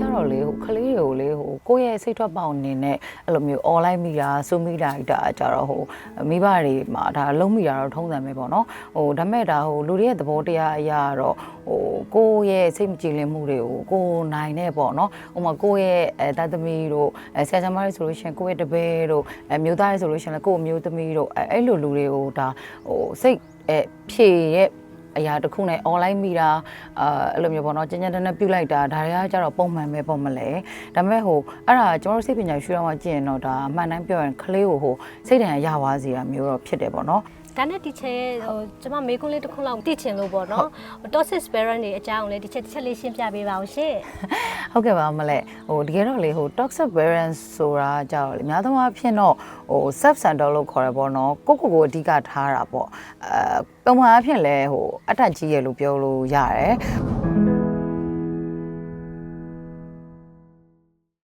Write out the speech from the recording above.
တော့လေဟိုကလေးတွေကိုလေဟိုကိုယ့်ရဲ့စိတ်ထွက်ပေါက်အနေနဲ့အဲ့လိုမျိုး online မိတာဆိုမိတာဒါကြတော့ဟိုမိဘတွေမှာဒါလုံးမိတာတော့ထုံးစံပဲပေါ့နော်ဟိုဒါမဲ့ဒါဟိုလူတွေရဲ့သဘောတရားအရာတော့ဟိုကိုယ့်ရဲ့စိတ်မကြည်လင်မှုတွေကိုကိုယ်နိုင်နေပေါ့နော်ဟိုမှာကိုယ့်ရဲ့အဲတသမီတို့အဲဆရာဆရာမတွေဆိုလို့ရှိရင်ကိုယ့်ရဲ့တပည့်တို့အဲမျိုးသားတွေဆိုလို့ရှိရင်လည်းကိုယ့်အမျိုးသမီးတို့အဲအဲ့လိုလူတွေကိုဒါဟိုစိတ်အဲဖြည့်ရဲ့ အရာတစ်ခုနဲ့ online မိတာအာအဲ့လိုမျိုးပေါ့နော်ကျဉ်းကျဉ်းတန်းတန်းပြုတ်လိုက်တာဒါတွေကကြတော့ပုံမှန်ပဲပေါ့မလဲဒါပေမဲ့ဟိုအဲ့ဒါကျွန်တော်တို့စိတ်ပညာရှုထောင့်ကကြည့်ရင်တော့ဒါအမှန်တမ်းပြောရင်ကလေးကိုဟိုစိတ်ဓာတ်ရပါစေတာမျိုးတော့ဖြစ်တယ်ပေါ့နော်ဒါနဲ့ဒီချက်ဟိုကျမမေးခွန်းလေးတစ်ခုလောက်သိချင်လို့ပေါ့နော် toxic parent တွေအကြောင်းကိုလည်းဒီချက်တစ်ချက်လေးရှင်းပြပေးပါအောင်ရှင်ဟုတ်ကဲ့ပါမလဲဟိုတကယ်တော့လေဟို toxic parents ဆိုတာကြောက်လေအများသောအားဖြင့်တော့ဟို self center လို့ခေါ်ရပေါ့နော်ကိုကိုကိုအဓိကထားတာပေါ့အဲ ပုံမှန်အားဖြင့်လဲဟိုအထက်ကြီးရလို့ပြောလို့ရတယ်